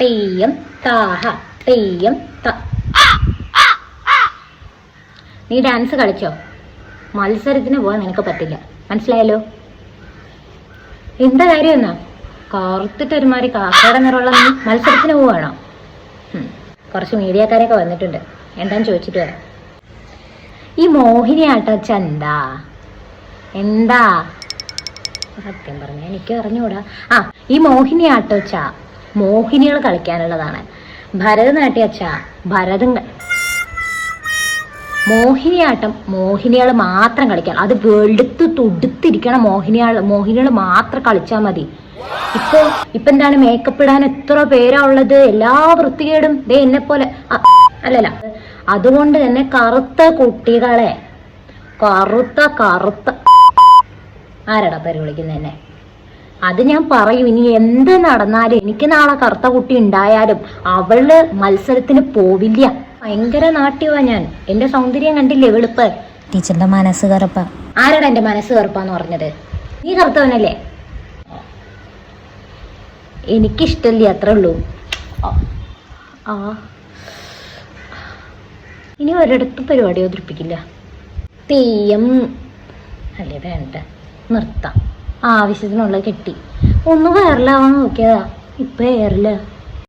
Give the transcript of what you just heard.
തെയ്യം താഹ തെയ്യം ത. നീ ഡാൻസ് കളിച്ചോ? മത്സരത്തിന് പോകാൻ നിനക്ക് പറ്റില്ല. മനസ്സിലായല്ലോ? എന്താ കാര്യം എന്നാ? ഒരു ഒരുമാതിരി കാക്കയുടെ നിറമുള്ള നീ മത്സരത്തിന് പോവാണോ കുറച്ച് മീഡിയക്കാരൊക്കെ വന്നിട്ടുണ്ട്. എന്താന്ന് ചോദിച്ചിട്ട് വരാം. ഈ മോഹിനിയാട്ടച്ച എന്താ എന്താ? സത്യം പറഞ്ഞ എനിക്ക് അറിഞ്ഞൂടാ. ആ ഈ മോഹിനിയാട്ടച്ച മോഹിനികൾ കളിക്കാനുള്ളതാണ്. ഭരതനാട്യച്ച ഭരതം ക- മോഹിനിയാട്ടം മോഹിനികൾ മാത്രം കളിക്കാൻ അത് വെളുത്ത് തൊടുത്തിരിക്കണം മോഹിനിയാൾ മോഹിനികൾ മാത്രം കളിച്ചാൽ മതി. ഇപ്പൊ ഇപ്പൊ എന്താണ് മേക്കപ്പ് ഇടാൻ എത്ര പേരാ ഉള്ളത്? എല്ലാ വൃത്തികേടും ദേ എന്നെ പോലെ അല്ലല്ല. അതുകൊണ്ട് തന്നെ കറുത്ത കുട്ടികളെ കറുത്ത കറുത്ത ആരാടാ പേര് വിളിക്കുന്നത് എന്നെ? അത് ഞാൻ പറയും. ഇനി എന്ത് നടന്നാലും എനിക്ക് നാളെ കറുത്ത കുട്ടി ഉണ്ടായാലും അവൾ മത്സരത്തിന് പോവില്ല. ഭയങ്കര നാട്ടിയവാ ഞാൻ. എന്റെ സൗന്ദര്യം കണ്ടില്ലേ വെളുപ്പ്? ടീച്ചറിന്റെ മനസ്സ് കറുപ്പ. ആരാടാ എന്റെ മനസ്സ് കറുപ്പാന്ന് പറഞ്ഞത്? നീ കറുത്തവനല്ലേ? എനിക്കിഷ്ടല്ലേ അത്രേ ഉള്ളൂ. ആ. ആ. ഇനി ഒരിടത്തും പരിപാടി അവതരിപ്പിക്കില്ല. തെയ്യം. അല്ലേ വേണ്ട. നിർത്താം. ആവശ്യത്തിനുള്ളത് കെട്ടി. ഒന്ന് വൈറലാവാൻ നോക്കിയതാ. ഇപ്പൊ എയറില്ല